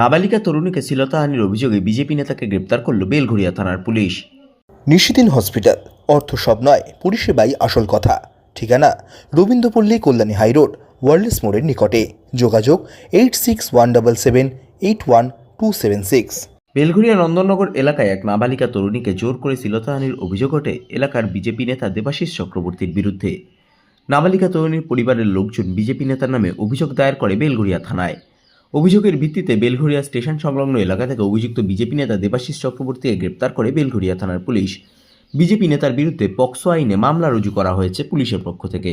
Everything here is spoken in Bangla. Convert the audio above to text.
নাবালিকা তরুণীকে শ্লীলতাহানির অভিযোগে বিজেপি নেতাকে গ্রেপ্তার করল বেলঘড়িয়া থানার পুলিশ। নিশিদিন হসপিটাল অর্থ সব নয় পরিষেবাই আসল কথা। ঠিকানা রবীন্দ্রপল্লী কল্যাণী হাইরোড ওয়ার্ল্ডস মোড়ের নিকটে। যোগাযোগ eight six one double seven eight one two seven six. Belgharia Nandannagar এলাকায় এক নাবালিকা তরুণীকে জোর করে শ্লীলতাহানির অভিযোগ ওঠে এলাকার বিজেপি নেতা দেবাশিস চক্রবর্তীর বিরুদ্ধে। নাবালিকা তরুণীর পরিবারের লোকজন বিজেপি নেতার নামে অভিযোগ দায়ের করে বেলঘরিয়া থানায়। অভিযোগের ভিত্তিতে বেলঘরিয়া স্টেশন সংলগ্ন এলাকা থেকে অভিযুক্ত বিজেপি নেতা দেবাশিস চক্রবর্তীকে গ্রেপ্তার করে বেলঘরিয়া থানার পুলিশ। বিজেপি নেতার বিরুদ্ধে পক্সো আইনে মামলা রুজু করা হয়েছে পুলিশের পক্ষ থেকে।